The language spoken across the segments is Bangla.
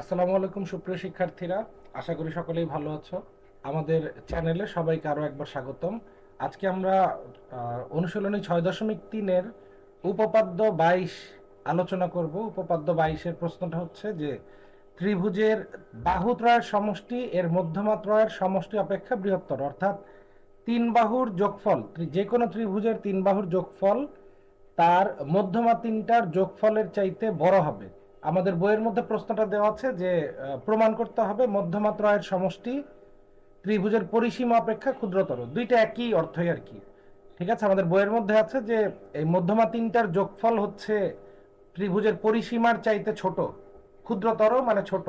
আসসালামু আলাইকুম, সুপ্রিয় শিক্ষার্থীরা। আশা করি সকলেই ভালো আছো। আমাদের চ্যানেলে সবাইকে আরও একবার স্বাগতম। আজকে আমরা অনুশীলনী ছয় দশমিক তিনের উপপাদ্য বাইশ আলোচনা করব। উপপাদ্য বাইশের প্রশ্নটা হচ্ছে যে, ত্রিভুজের বাহুত্রয়ের সমষ্টি এর মধ্যমাত্রয়ের সমষ্টি অপেক্ষা বৃহত্তর। অর্থাৎ তিন বাহুর যোগফল যে কোনো ত্রিভুজের তিন বাহুর যোগফল তার মধ্যমা তিনটার যোগফলের চাইতে বড় হবে। আমাদের বইয়ের মধ্যে প্রশ্নটা দেওয়া আছে যে প্রমাণ করতে হবে মধ্যমা ত্রয়ের সমষ্টি ত্রিভুজের পরিসীমা অপেক্ষা ক্ষুদ্রতর। দুইটা একই অর্থই আর কি। ঠিক আছে? আমাদের বইয়ের মধ্যে আছে যে, এই মধ্যমা তিনটার যোগফল হচ্ছে ত্রিভুজের পরিসীমার চাইতে ছোট। ক্ষুদ্রতর মানে ছোট।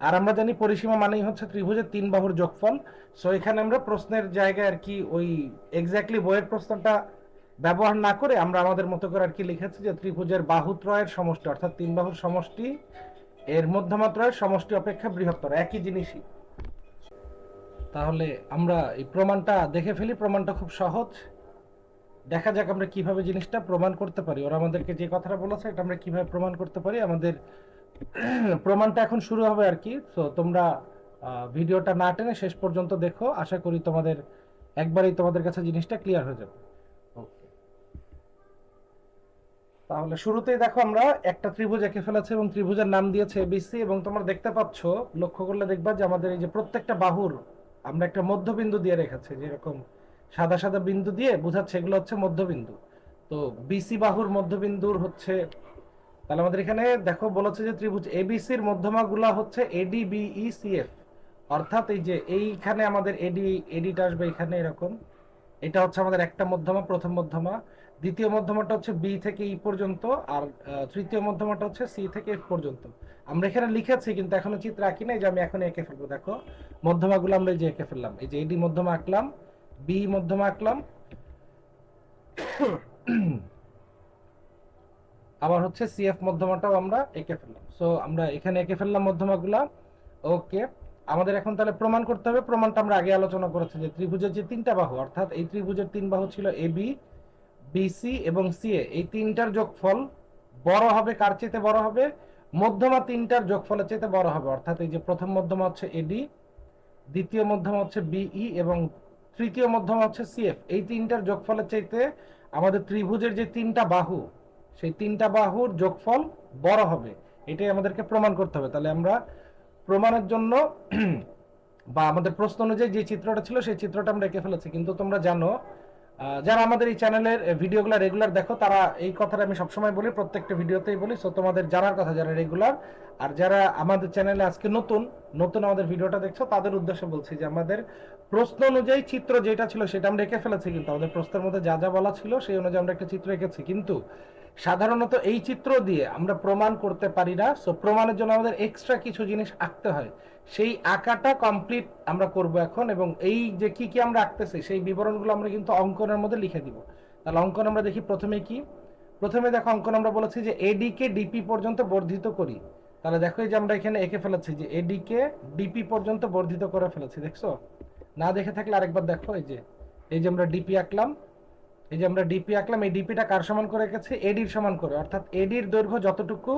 আর আমরা জানি পরিসীমা মানেই হচ্ছে ত্রিভুজের তিন বাহুর যোগফল। সো এখানে আমরা প্রশ্নের জায়গায় আর কি ওই এক্স্যাক্টলি বইয়ের প্রশ্নটা ব্যবহার না করে আমরা আমাদের মতো করে আর কি লিখেছি যে ত্রিভুজের বাহুত্রয়ের সমষ্টি, অর্থাৎ তিন বাহুর সমষ্টি, এর মধ্যমাত্রয়ের সমষ্টি অপেক্ষা বৃহত্তর, একই জিনিসই। তাহলে আমরা এই প্রমাণটা দেখে ফেলি, প্রমাণটা খুব সহজ। দেখা যাক আমরা কীভাবে জিনিসটা প্রমাণ করতে পারি। ওরা আমাদেরকে যে কথাটা বলেছে, এটা আমরা কীভাবে প্রমাণ করতে পারি? আমাদের প্রমাণটা এখন শুরু হবে আর কি। তো তোমরা ভিডিওটা না টেনে শেষ পর্যন্ত দেখো। আশা করি তোমাদের, একবারেই তোমাদের কাছে জিনিসটা ক্লিয়ার হয়ে যাবে ওকে তাহলে শুরুতেই দেখো আমরা একটা ত্রিভুজ এঁকে ফেলেছে এবং ত্রিভুজের নাম দিয়েছে এবিসি এবং তোমরা দেখতে পাচ্ছ, লক্ষ্য করলে দেখবা যে আমাদের এই যে প্রত্যেকটা বাহুর আমরা একটা মধ্যবিন্দু দিয়ে রেখেছি, যেরকম সাদা সাদা বিন্দু দিয়ে বোঝাচ্ছে এগুলো হচ্ছে মধ্যবিন্দু। তো বিসি বাহুর মধ্যবিন্দুর হচ্ছে, তাহলে আমাদের এখানে দেখো বলেছে যে ত্রিভুজ এবিসির মধ্যমাগুলা হচ্ছে এডি বিই সিএফ অর্থাৎ এই যে এইখানে আমাদের এডি এডিটা আসবে এখানে এরকম। এটা হচ্ছে আমাদের একটা মধ্যমা, প্রথম মধ্যমা। দ্বিতীয় মধ্যমাটা হচ্ছে বি থেকে ই পর্যন্ত আর তৃতীয় মধ্যমাটা হচ্ছে সি থেকে এফ পর্যন্ত। আমরা এখানে লিখেছি কিন্তু এখনও চিত্র আঁকি নাই যে আমি এখন এঁকে ফেলব, দেখো। মধ্যমাগুলো আমরা যে এঁকে ফেললাম, এই যে এডি মধ্যমা আঁকলাম বি মধ্যমা আঁকলাম। আবার হচ্ছে সিএফ মধ্যমাটাও আমরা এঁকে ফেললাম। সো আমরা এখানে এঁকে ফেললাম মধ্যমাগুলা। ওকে আমাদের এখন তাহলে প্রমাণ করতে হবে। প্রমাণটা আমরা আগে আলোচনা করেছি যে ত্রিভুজের যে তিনটা বাহু, অর্থাৎ এই ত্রিভুজের তিন বাহু ছিল এ বি বিসি এবং সিএ এই তিনটার যোগফল বড় হবে কার চাইতে বড় হবে? মধ্যমা তিনটার যোগফলের চাইতে বড় হবে। অর্থাৎ এই যে প্রথম মধ্যমা হচ্ছে এডি দ্বিতীয় মধ্যমা হচ্ছে বিই এবং তৃতীয় মধ্যমা হচ্ছে সিএফ এই তিনটার যোগফলের চাইতে আমাদের ত্রিভুজের যে তিনটা বাহু, সেই তিনটা বাহুর যোগফল বড় হবে। এটাই আমাদেরকে প্রমাণ করতে হবে। তাহলে আমরা প্রমাণের জন্য বা আমাদের প্রশ্ন অনুযায়ী যে চিত্রটা ছিল, সেই চিত্রটা আমরা এঁকে ফেলেছি। কিন্তু তোমরা জানো যারা আমাদের এই চ্যানেলের ভিডিওগুলো রেগুলার দেখো, তারা এই কথাটা আমি সবসময় বলি, প্রত্যেকটা ভিডিওতেই বলি। সো তোমাদের জানার কথা যারা রেগুলার আর যারা আমাদের চ্যানেলে আজকে নতুন নতুন আমাদের ভিডিওটা দেখছ, তাদের উদ্দেশ্যে বলছি যে আমাদের প্রশ্ন অনুযায়ী চিত্র যেটা ছিল, সেটা আমরা এঁকে ফেলেছি কিন্তু। আমাদের প্রশ্নের মধ্যে যা যা বলা ছিল, সেই অনুযায়ী আমরা একটা চিত্র এঁকেছি। কিন্তু সাধারণত এই চিত্র দিয়ে আমরা প্রমাণ করতে পারি না। সো প্রমাণের জন্য আমাদের এক্সট্রা কিছু জিনিস আঁকতে হয়। সেই আঁকাটা কমপ্লিট আমরা করব এখন এবং এই যে কি কি আমরা আঁকতেছি, সেই বিবরণগুলো আমরা কিন্তু অঙ্কনের মধ্যে লিখে দিব। তাহলে অঙ্কন আমরা দেখি প্রথমে কি? প্রথমে দেখো অঙ্কন আমরা বলেছি যে এডি কে ডিপি পর্যন্ত বর্ধিত করি। তাহলে দেখো যে আমরা এখানে এঁকে ফেলেছি যে এডি কে ডিপি পর্যন্ত বর্ধিত করে ফেলেছি, দেখছ? না দেখে থাকলে আরেকবার দেখো এই যে এই যে আমরা ডিপি আঁকলাম, এই যে আমরা ডিপি আঁকলাম, এই ডিপিটা কার সমান করে রেখেছি? এডির সমান করে। অর্থাৎ এডির দৈর্ঘ্য যতটুকু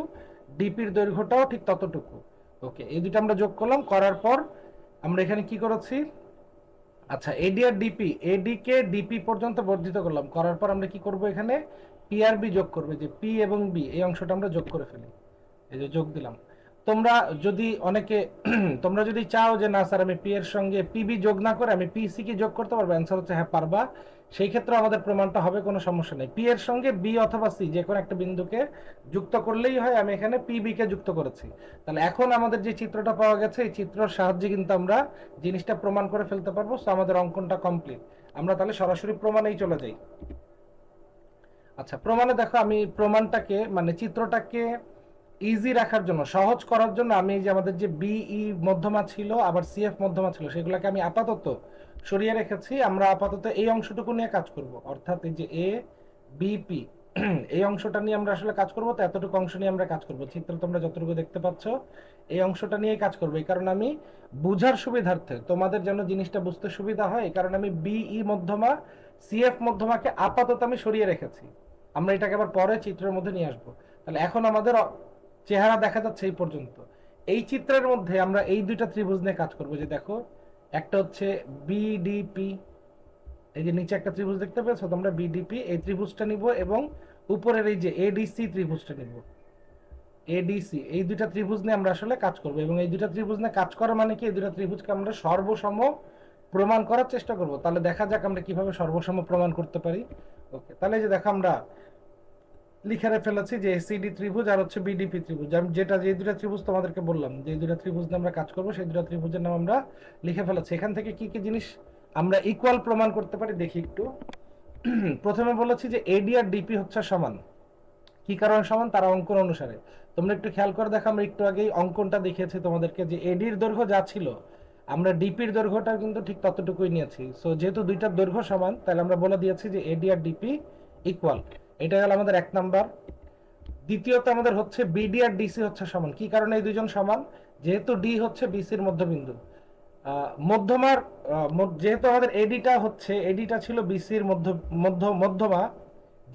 ডিপির দৈর্ঘ্যটাও ঠিক ততটুকু। ওকে এই দুটো আমরা যোগ করলাম, করার পর আমরা এখানে কি করেছি? আচ্ছা এডি আর ডিপি এডি কে ডিপি পর্যন্ত বর্ধিত করলাম। করার পর আমরা কি করব এখানে? পিআরবি যোগ করবে যে পি এবং বি এই অংশটা আমরা যোগ করে ফেলি। এই যে যোগ দিলাম। তোমরা যদি অনেকে, তোমরা যদি চাও যে, না, স্যার, আমি পি এর সঙ্গে পিবি যোগ না করে আমি পিসি কি যোগ করতে পারব অ্যান্সার হচ্ছে হ্যাঁ পারবা। সেই ক্ষেত্রে আমাদের প্রমাণটা হবে, কোনো সমস্যা নেই। পি এর সঙ্গে বি অথবা সি যে কোনো একটা বিন্দুকে যুক্ত করলেই হয়, আমি এখানে পিবি কে যুক্ত করেছি। তাহলে এখন আমাদের যে চিত্রটা পাওয়া গেছে, এই চিত্রের সাহায্যে কিন্তু আমরা জিনিসটা প্রমাণ করে ফেলতে পারব সো আমাদের অঙ্কনটা কমপ্লিট আমরা তাহলে সরাসরি প্রমাণেই চলে যাই। আচ্ছা প্রমাণে দেখো, আমি প্রমাণটাকে মানে চিত্রটাকে ইজি রাখার জন্য, সহজ করার জন্য আমি যে আমাদের যে বিই মধ্যমা ছিল, আবার সিএফ মধ্যমা ছিল, সেগুলোকে আমি আপাতত সরিয়ে রেখেছি। আমরা আপাতত এই অংশটুকু নিয়ে কাজ করব। অর্থাৎ এই যে এ বিপি এই অংশটা নিয়ে আমরা আসলে কাজ করব, তো এতটুকু অংশ নিয়ে আমরা কাজ করব। চিত্র তোমরা যতটুকু দেখতে পাচ্ছ, এই অংশটা নিয়ে কাজ করব। এই কারণে আমি বুঝার সুবিধার্থে, তোমাদের যেন জিনিসটা বুঝতে সুবিধা হয়, এই কারণে আমি বিই মধ্যমা সিএফ মধ্যমাকে আপাতত আমি সরিয়ে রেখেছি। আমরা এটাকে আবার পরে চিত্রের মধ্যে নিয়ে আসব। তাহলে এখন আমাদের চেহারা দেখা যাচ্ছে এই পর্যন্ত। এই চিত্রের মধ্যে আমরা এই দুইটা ত্রিভুজ নিয়ে কাজ করব, যে দেখো, একটা হচ্ছে বিডিপি এই যে নিচে একটা ত্রিভুজ দেখতে পেয়েছ? তোমরা বিডিপি এই ত্রিভুজটা নিব এবং উপরের এই যে এডিসি ত্রিভুজটা নিব। এডিসি এই দুইটা ত্রিভুজ নিয়ে আমরা আসলে কাজ করব এবং এই দুইটা ত্রিভুজ নিয়ে কাজ করা মানে কি? এই দুইটা ত্রিভুজকে আমরা সর্বসম প্রমাণ করার চেষ্টা করব। তাহলে দেখা যাক আমরা কীভাবে সর্বসম প্রমাণ করতে পারি। ওকে, তাহলে যে দেখো আমরা লিখে ফেলেছি যে এসিডি ত্রিভুজ আর হচ্ছে বিডিপি ত্রিভুজ। আমি যেটা, যে দুটা ত্রিভুজ তোমাদেরকে বললাম, যে দুটা ত্রিভুজ নিয়ে আমরা কাজ করব, সেই দুটা ত্রিভুজের নাম আমরা লিখে ফেলেছি। এখান থেকে কি কি জিনিস আমরা ইকুয়াল প্রমাণ করতে পারি দেখি একটু। প্রথমে বলেছি যে এডি আর ডিপি হচ্ছে সমান। কি কারণে সমান? তারা অঙ্কন অনুসারে। তোমরা একটু খেয়াল করে দেখো, আমরা একটু আগেই অঙ্কনটা দেখিয়েছি তোমাদেরকে যে এডির দৈর্ঘ্য যা ছিল, আমরা ডিপির দৈর্ঘ্যটা কিন্তু ঠিক ততটুকুই নিয়েছি। সো যেহেতু দুইটার দৈর্ঘ্য সমান, তাহলে আমরা বলে দিয়েছি যে এডি আর ডিপি ইকুয়াল এটা গেল আমাদের এক নাম্বার। দ্বিতীয়ত আমাদের হচ্ছে বিডি আর ডিসি হচ্ছে সমান। কি কারণে এই দুজন সমান? যেহেতু ডি হচ্ছে বিসির মধ্যবিন্দু। মধ্যমার যেহেতু আমাদের এডিটা হচ্ছে এডিটা ছিল বিসির মধ্য মধ্য, মধ্যমা,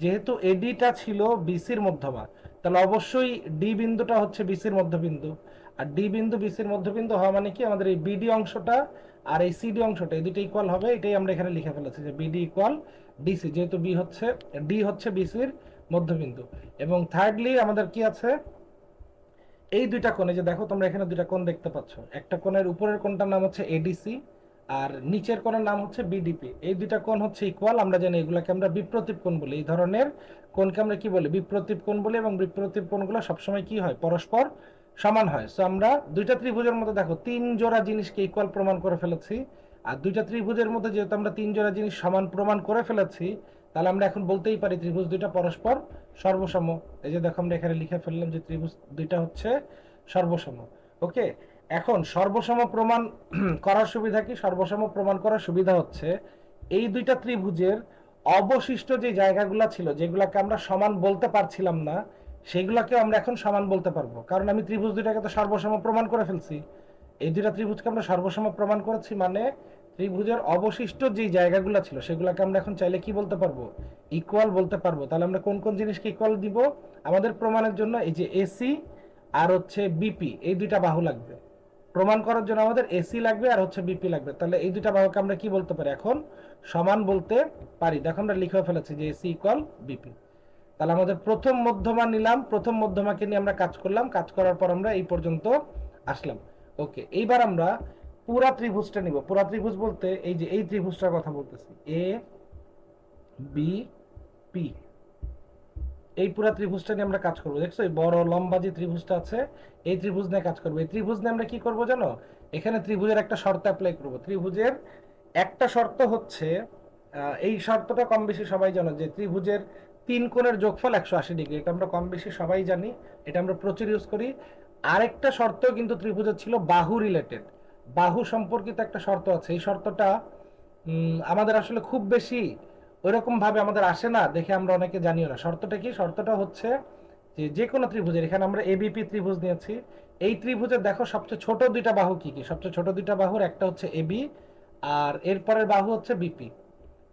যেহেতু এডিটা ছিল বিসির মধ্যমা, তাহলে অবশ্যই ডি বিন্দুটা হচ্ছে বিসির মধ্যবিন্দু। আর ডি বিন্দু বিসির মধ্যবিন্দু হওয়া মানে কি? আমাদের এই বিডি অংশটা আর এই সিডি অংশটা, এই দুটো ইকুয়াল হবে, এটাই আমরা এখানে লিখে ফেলেছি যে বিডি ইকুয়াল ডিসি যেহেতু বি হচ্ছে ডি হচ্ছে বিসির মধ্যবিন্দু। এবং থার্ডলি আমাদের কি আছে? এই দুইটা কোণে, যে দেখো তোমরা এখানে দুইটা কোণ দেখতে পাচ্ছ। একটা কোণের উপরের কোণটার নাম হচ্ছে এডিসি আর নিচের কোণের নাম হচ্ছে বিডিপি এই দুইটা কোণ হচ্ছে ইকুয়াল আমরা জানি এগুলাকে আমরা বিপ্রতীপ কোণ বলি। এই ধরনের কোণকে আমরা কি বলি? বিপ্রতীপ কোণ বলি এবং বিপ্রতীপ কোণগুলো সবসময় কি হয়? পরস্পর সমান হয়। সো আমরা দুইটা ত্রিভুজের মধ্যে দেখো, তিন জোড়া জিনিসকে ইকুয়াল প্রমাণ করে ফেলেছি। আর দুইটা ত্রিভুজের মধ্যে যেহেতু আমরা তিন জোড়া জিনিস সমান প্রমাণ করে ফেলেছি, তাহলে আমরা এখন বলতেই পারি ত্রিভুজ দুইটা পরস্পর সর্বসম। এই যে দেখো আমরা এখানে লিখে ফেললাম যে ত্রিভুজ দুইটা হচ্ছে সর্বসম, ওকে? এখন সর্বসম প্রমাণ করার সুবিধা কি? সর্বসম প্রমাণ করার সুবিধা হচ্ছে এই দুইটা ত্রিভুজের অবশিষ্ট যে জায়গাগুলো ছিল, যেগুলোকে আমরা সমান বলতে পারছিলাম না সেগুলোকে আমরা এখন সমান বলতে পারব। কারণ আমি ত্রিভুজ দুইটাকে তো সর্বসম প্রমাণ করে ফেলছি। এই দুইটা ত্রিভুজকে আমরা সর্বসম প্রমাণ করেছি মানে ত্রিভুজের অবশিষ্ট যে জায়গাগুলো ছিল, সেগুলোকে আমরা এখন চাইলে কি বলতে পারব? ইকুয়াল বলতে পারব। তাহলে আমরা কোন কোন জিনিসকে ইকুয়াল দিব? আমাদের প্রমাণের জন্য এই যে এসি আর হচ্ছে বিপি এই দুইটা বাহু লাগবে। প্রমাণ করার জন্য আমাদের এসি লাগবে আর হচ্ছে বিপি লাগবে। তাহলে এই দুইটা বাহুকে আমরা কি বলতে পারি এখন? সমান বলতে পারি। দেখো আমরা লিখে ফেলেছি যে এসি ইকুয়াল বিপি তাহলে আমাদের প্রথম মধ্যমা নিলাম। প্রথম মধ্যমাকে নিয়ে আমরা কাজ করলাম। কাজ করার পর আমরা এই পর্যন্ত আসলাম। ওকে এইবার আমরা পুরা ত্রিভুজটা নিব। পুরা ত্রিভুজ বলতে এই যে এই ত্রিভুজটার কথা বলতেছি। এ বি পি এই পুরা ত্রিভুজটা নিয়ে আমরা কাজ করব। দেখছ, এই বড় লম্বা যে ত্রিভুজটা আছে, এই ত্রিভুজ নিয়ে কাজ করব। এই ত্রিভুজ নিয়ে আমরা কি করব জানো? এখানে ত্রিভুজের একটা শর্ত অ্যাপ্লাই করব। ত্রিভুজের একটা শর্ত হচ্ছে এই শর্তটা কম বেশি সবাই জানো যে ত্রিভুজের তিন কোণের যোগফল একশো আশি ডিগ্রি। এটা আমরা কম বেশি সবাই জানি। এটা আমরা প্রচুর ইউজ করি। আরেকটা শর্ত কিন্তু ত্রিভুজের ছিল বাহু রিলেটেড বাহু সম্পর্কিত একটা শর্ত আছে। এই শর্তটা আমাদের আসলে খুব বেশি ওইরকম ভাবে আমাদের আসে না, দেখে আমরা অনেকে জানিও না। শর্তটা কি? শর্তটা হচ্ছে যে যে কোনো ত্রিভুজের, এখানে আমরা এবিপি ত্রিভুজ নিয়েছি। এই ত্রিভুজের দেখো সবচেয়ে ছোট দুইটা বাহু কি কি? সবচেয়ে ছোট দুইটা বাহুর একটা হচ্ছে এবি আর এরপরের বাহু হচ্ছে বিপি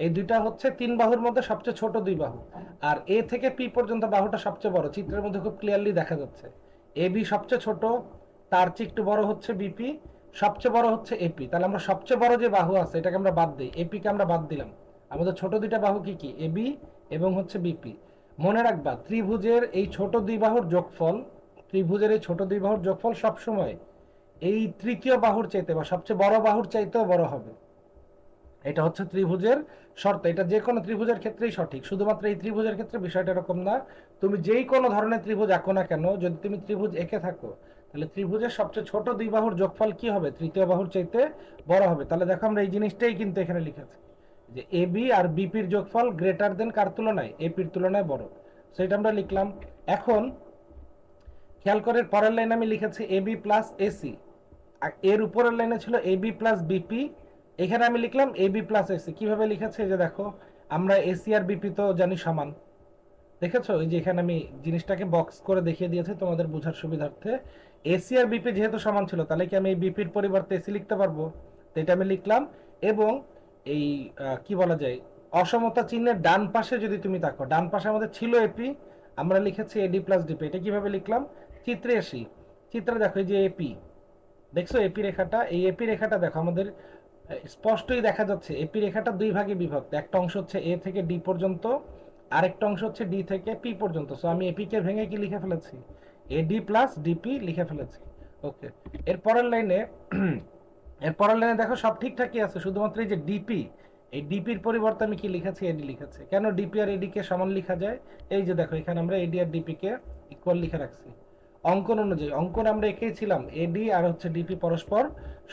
এই দুইটা হচ্ছে তিন বাহুর মধ্যে সবচেয়ে ছোট দুই বাহু। আর এ থেকে পি পর্যন্ত বাহুটা সবচেয়ে বড়। চিত্রের মধ্যে খুব ক্লিয়ারলি দেখা যাচ্ছে। এবি সবচেয়ে ছোট, তার চেয়ে একটু বড় হচ্ছে বিপি সবচেয়ে বড় হচ্ছে এপি তাহলে আমরা সবচেয়ে বড় যে বাহু আছে, এটাকে আমরা বাদ দিই। এপি কে আমরা বাদ দিলাম। আমাদের ছোট দুইটা বাহু কি কি? এবি এবং হচ্ছে বিপি মনে রাখবা, ত্রিভুজের এই ছোট দুই বাহুর যোগফল, ত্রিভুজের এই ছোট দুই বাহুর যোগফল সবসময় এই তৃতীয় বাহুর চাইতে বা সবচেয়ে বড় বাহুর চাইতেও বড় হবে। এটা হচ্ছে ত্রিভুজের শর্ত। এটা যে কোনো ত্রিভুজের ক্ষেত্রেই সঠিক। শুধুমাত্র এই ত্রিভুজের ক্ষেত্রে বিষয়টা এরকম না। তুমি যেই কোনো ধরনের ত্রিভুজ আঁকো না কেন, যদি তুমি ত্রিভুজ এঁকে থাকো, তাহলে ত্রিভুজের সবচেয়ে ছোট দুই বাহুর যোগফল কি হবে? তৃতীয় বাহুর চাইতে বড় হবে। তাহলে দেখো আমরা এই জিনিসটাই কিন্তু এখানে লিখেছি যে এবি আর বিপির যোগফল গ্রেটার দেন কার তুলনায়? এপির তুলনায় বড়। সেটা আমরা লিখলাম। এখন খেয়াল করে পরের লাইনে আমি লিখেছি এবি প্লাস এসি আর এর উপরের লাইনে ছিল এবি প্লাস বিপি এখানে আমি লিখলাম এবি প্লাস এসি কীভাবে লিখেছি এই যে দেখো, আমরা এসি আর বিপি তো জানি সমান। দেখেছ? এই যে এখানে আমি জিনিসটাকে বক্স করে দেখিয়ে দিয়েছি তোমাদের বোঝার সুবিধার্থে। এসি আর বিপি যেহেতু সমান ছিল, তাহলে কি আমি এই বিপির পরিবর্তে এসি লিখতে পারব? তো এটা আমি লিখলাম এবং এই কি বলা যায়, অসমতা চিহ্নের ডান পাশে যদি তুমি তাকো ডান পাশে আমাদের ছিল এপি আমরা লিখেছি এডি প্লাস ডিপি এটা কীভাবে লিখলাম? চিত্রে এসি চিত্রে দেখো এই যে এপি দেখছ? এপি রেখাটা, এই এপি রেখাটা দেখো, আমাদের স্পষ্টই দেখা যাচ্ছে এপি রেখাটা দুই ভাগে বিভক্ত। একটা অংশ হচ্ছে এ থেকে ডি পর্যন্ত, আরেকটা অংশ হচ্ছে ডি থেকে পি পর্যন্ত। সো আমি এপি কে ভেঙে কি লিখে ফেলেছি? এডি প্লাস ডিপি লিখে ফেলেছি। ওকে এর পরের লাইনে, এর পরের লাইনে দেখো সব ঠিকঠাকই আছে, শুধুমাত্র এই যে ডিপি এই ডিপির পরিবর্তে আমি কি লিখেছি? এডি লিখেছি। কেন ডিপি আর এডি কে সমান লেখা যায়? এই যে দেখো, এখানে আমরা এডি আর ডিপি কে ইকুয়াল লিখে রাখছি। অঙ্কন অনুযায়ী, অঙ্কন আমরা এঁকেছিলাম এডি আর হচ্ছে ডিপি পরস্পর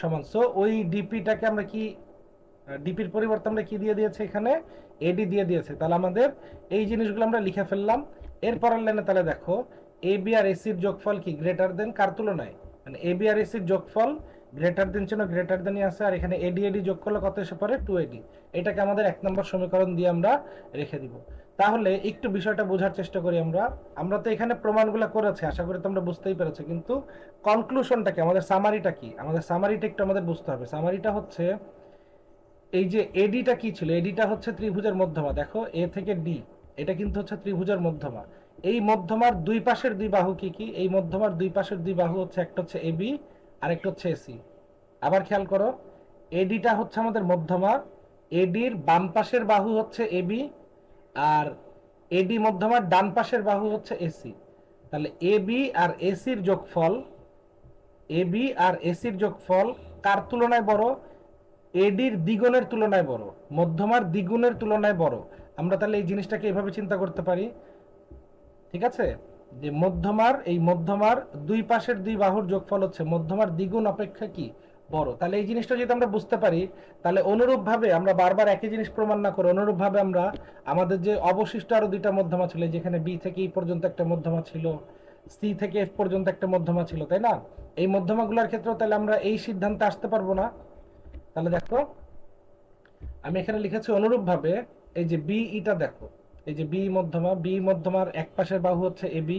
সমান। সো ওই ডিপিটাকে আমরা কি ডিপির পরিবর্তে আমরা কি দিয়ে দিয়েছে এখানে? এডি দিয়ে দিয়েছে। তাহলে আমাদের এই জিনিসগুলো আমরা লিখে ফেললাম। এর পরের লাইনে তাহলে দেখো এ বি আর এসির যোগফল কি গ্রেটার দেন কার তুলনায়? মানে এ বি আর এসির যোগফল গ্রেটার দেন ছিল গ্রেটার দেনই আছে, আর এখানে এডি এডি যোগ করলে কত এসে পড়ে? টু এডি এটাকে আমাদের এক নম্বর সমীকরণ দিয়ে আমরা রেখে দিব। তাহলে একটু বিষয়টা বোঝার চেষ্টা করি আমরা। আমরা তো এখানে প্রমাণগুলো করেছি, আশা করি তোমরা বুঝতেই পেরেছ। কিন্তু কনক্লুশনটা কি? আমাদের সামারিটা কি? আমাদের সামারিটা একটু আমাদের বুঝতে হবে। সামারিটা হচ্ছে, এই যে এডিটা কি ছিল? এডিটা হচ্ছে ত্রিভুজের মধ্যমা। দেখো এ থেকে ডি এটা কিন্তু হচ্ছে ত্রিভুজের মধ্যমা। এই মধ্যমার দুই পাশের দুই বাহু কি কি? এই মধ্যমার দুই পাশের দুই বাহু হচ্ছে, একটা হচ্ছে এবি আর একটা হচ্ছে এসি আবার খেয়াল করো এডিটা হচ্ছে আমাদের মধ্যমা এডির বাম পাশের বাহু হচ্ছে এবি আর এডি মধ্যমার ডান পাশের বাহু হচ্ছে এসি তাহলে এবি আর এসির যোগফল এবি আর এসির যোগফল কার তুলনায় বড়? এডির দ্বিগুণের তুলনায় বড়, মধ্যমার দ্বিগুণের তুলনায় বড়। আমরা তাহলে এই জিনিসটাকে এভাবে চিন্তা করতে পারি। ঠিক আছে? যে মধ্যমার, এই মধ্যমার দুই পাশের দুই বাহুর যোগফল হচ্ছে মধ্যমার দ্বিগুণ অপেক্ষা কি? বড়। তাহলে এই জিনিসটা যদি আমরা বুঝতে পারি, তাহলে অনুরূপভাবে আমরা বারবার একই জিনিস প্রমাণ না করে অনুরূপভাবে আমরা আমাদের যে অবশিষ্ট আরও দুইটা মধ্যমা ছিল যেখানে বি থেকে ই পর্যন্ত একটা মধ্যমা ছিল সি থেকে এফ পর্যন্ত একটা মধ্যমা ছিল, তাই না? এই মধ্যমাগুলোর ক্ষেত্রেও তাহলে আমরা এই সিদ্ধান্তে আসতে পারব না। তাহলে দেখো, আমি এখানে লিখেছি অনুরূপ ভাবে এই যে বি ইটা দেখো। এই যে বি মধ্যমা, বি মধ্যমার এক পাশের বাহু হচ্ছে এ বি,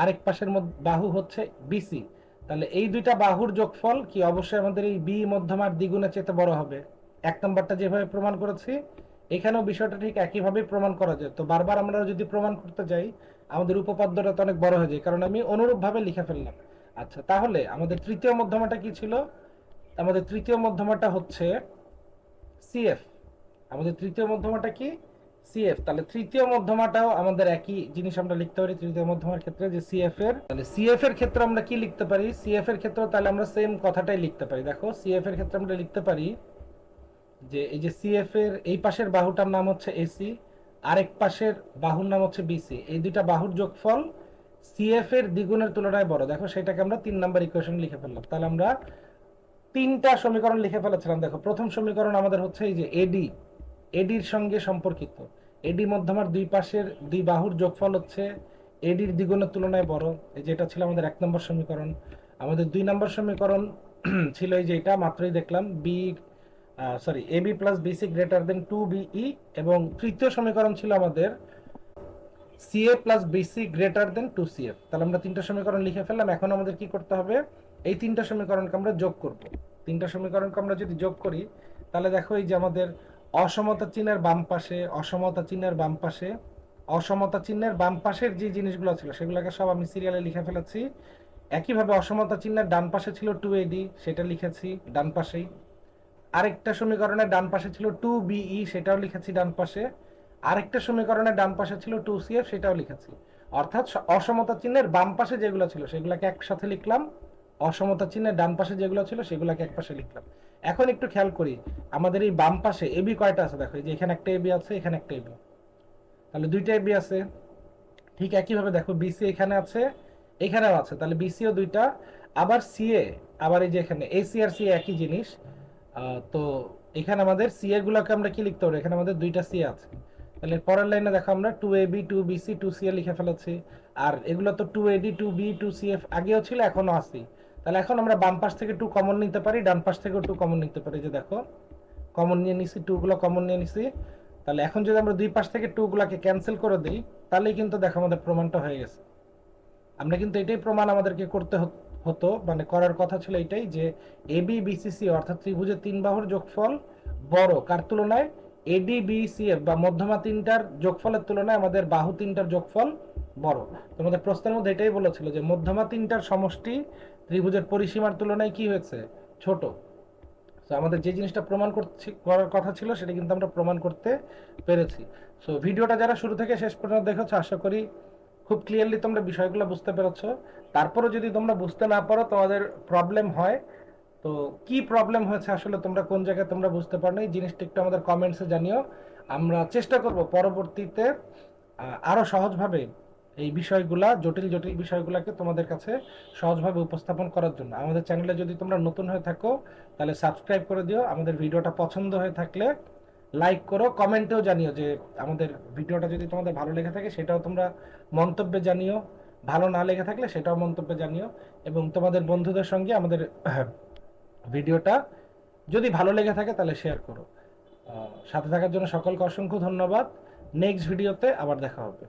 আরেক পাশের বাহু হচ্ছে বিসি তাহলে এই দুইটা বাহুর যোগফল কি অবশ্যই আমাদের এই বি মধ্যমার দ্বিগুণের চেয়ে বড় হবে? এক নম্বরটা যেভাবে প্রমাণ করেছি, এখানেও বিষয়টা ঠিক একইভাবে প্রমাণ করা যায়। তো বারবার আমরা যদি প্রমাণ করতে যাই, আমাদের উপপাদ্যটা তো অনেক বড় হয়ে যায়, কারণ আমি অনুরূপভাবে লিখে ফেললাম। আচ্ছা তাহলে আমাদের তৃতীয় মধ্যমাটা কি ছিল? আমাদের তৃতীয় মধ্যমাটা হচ্ছে সিএফ আমাদের তৃতীয় মধ্যমাটা কি? সিএফ তাহলে তৃতীয় মধ্যমাটাও আমাদের একই জিনিস আমরা লিখতে পারি, তৃতীয় মধ্যমার ক্ষেত্রে যে সিএফ এর। তাহলে সিএফ এর ক্ষেত্রে আমরা কি লিখতে পারি? সিএফ এর ক্ষেত্রে তাহলে আমরা সেম কথাটাই লিখতে পারি। দেখো সিএফ এর ক্ষেত্রে আমরা লিখতে পারি যে, এই যে সিএফ এর এই পাশের বাহুটার নাম হচ্ছে এসি আরেক পাশের বাহুর নাম হচ্ছে বিসি এই দুইটা বাহুর যোগফল সিএফ এর দ্বিগুণের তুলনায় বড়। দেখো, সেটাকে আমরা তিন নাম্বার ইকুয়েশন লিখে ফেললাম। তাহলে আমরা তিনটা সমীকরণ লিখে ফেলেছিলাম। দেখো, প্রথম সমীকরণ আমাদের হচ্ছে এই যে এডি এডির সঙ্গে সম্পর্কিত। এডি মধ্যমার দুই পাশের দুই বাহুর যোগফল হচ্ছে এডির দ্বিগুণের তুলনায় বড়। এই যেটা ছিল আমাদের এক নম্বর সমীকরণ। আমাদের দুই নম্বর সমীকরণ ছিল এই যে এটা, মাত্রই দেখলাম B sorry A B plus BC greater than two BE এবং তৃতীয় সমীকরণ ছিল আমাদের CA plus BC greater than two CF তাহলে আমরা তিনটা সমীকরণ লিখে ফেললাম। এখন আমাদের কি করতে হবে? এই তিনটা সমীকরণকে আমরা যোগ করব। তিনটা সমীকরণকে আমরা যদি যোগ করি, তাহলে দেখো এই যে আমাদের অসমতা চিহ্নের বাম পাশে, অসমতা চিহ্নের বাম পাশে, অসমতা চিহ্নের বাম পাশের যে জিনিসগুলো ছিল, সেগুলোকে সব আমি সিরিয়ালে লিখে ফেলেছি। একইভাবে অসমতা চিহ্নের ডান পাশে ছিল টু এডি সেটা লিখেছি ডান পাশেই। আরেকটা সমীকরণের ডান পাশে ছিল টু বিই সেটাও লিখেছি ডান পাশে। আরেকটা সমীকরণের ডান পাশে ছিল টু সিএফ সেটাও লিখেছি। অর্থাৎ অসমতা চিহ্নের বাম পাশে যেগুলো ছিল, সেগুলোকে একসাথে লিখলাম। অসমতা চিহ্নের ডান পাশে যেগুলো ছিল, সেগুলোকে এক পাশে লিখলাম। এখন একটু খেয়াল করি, আমাদের এই বাম পাশে এবি কয়টা আছে? দেখো যে এখানে একটা এবি আছে, এখানে একটা এবি তাহলে দুইটা এবি আছে। ঠিক একইভাবে দেখো বিসি এখানে আছে, এখানেও আছে। তাহলে বিসিও দুইটা, আবার সিএ আবার এই যে এখানে এসি আর সি একই জিনিস। তো এখানে আমাদের সিএ গুলোকে আমরা কি লিখতে পারি? এখানে আমাদের দুইটা সি আছে। তাহলে পরের লাইনে দেখো আমরা two A B two BC two C A লিখে ফেলেছি। আর এগুলো তো two AD two B two C F আগেও ছিল এখনও আছে তাহলে এখন আমরা বাম পাশ থেকে টু কমন নিতে পারি, ডান পাশ থেকেও টু কমন নিতে পারি যে দেখো। কমন নিয়ে নিছি টু গুলো কমন নিয়ে নিছি। তাহলে এখন যদি আমরা দুই পাশ থেকে টু গুলাকে ক্যান্সেল করে দিই, তাহলেই কিন্তু দেখো আমাদের প্রমাণটা হয়ে গেছে। আমরা কিন্তু এটাই প্রমাণ আমাদেরকে করতে হত- মানে করার কথা ছিল এটাই যে এবি বিসিসি অর্থাৎ ত্রিভুজের তিন বাহুর যোগফল বড়। কার তুলনায়? এডিবিসিএফ বা মধ্যমা তিনটার যোগফলের তুলনায় আমাদের বাহু তিনটার যোগফল বড়। তোমাদের প্রশ্নের মধ্যে এটাই বলেছিল যে মধ্যমা তিনটার সমষ্টি ত্রিভুজের পরিসীমার তুলনায় কি হয়েছে? ছোট। তো আমাদের যে জিনিসটা প্রমাণ করছি, করার কথা ছিল সেটা কিন্তু আমরা প্রমাণ করতে পেরেছি। সো ভিডিওটা যারা শুরু থেকে শেষ পর্যন্ত দেখেছ, আশা করি খুব ক্লিয়ারলি তোমরা বিষয়গুলো বুঝতে পেরেছ। তারপরে যদি তোমরা বুঝতে না পারো, তোমাদের প্রবলেম হয় তো কি প্রবলেম হয়েছে আসলে তোমরা কোন জায়গায় তোমরা বুঝতে পারো এই জিনিসটা একটু আমাদের কমেন্টসে জানিও। আমরা চেষ্টা করব পরবর্তীতে আহ, আরও সহজভাবে এই বিষয়গুলা জটিল জটিল বিষয়গুলোকে তোমাদের কাছে সহজভাবে উপস্থাপন করার জন্য। আমাদের চ্যানেলে যদি তোমরা নতুন হয়ে থাকো তাহলে সাবস্ক্রাইব করে দিও। আমাদের ভিডিওটা পছন্দ হয়ে থাকলে লাইক করো। কমেন্টেও জানিও যে আমাদের ভিডিওটা যদি তোমাদের ভালো লেগে থাকে সেটাও তোমরা মন্তব্যে জানিও। ভালো না লেগে থাকলে সেটাও মন্তব্যে জানিও। এবং তোমাদের বন্ধুদের সঙ্গে আমাদের ভিডিওটা যদি ভালো লেগে থাকে তাহলে শেয়ার করো। সাথে থাকার জন্য সকলকে অসংখ্য ধন্যবাদ। নেক্সট ভিডিওতে আবার দেখা হবে।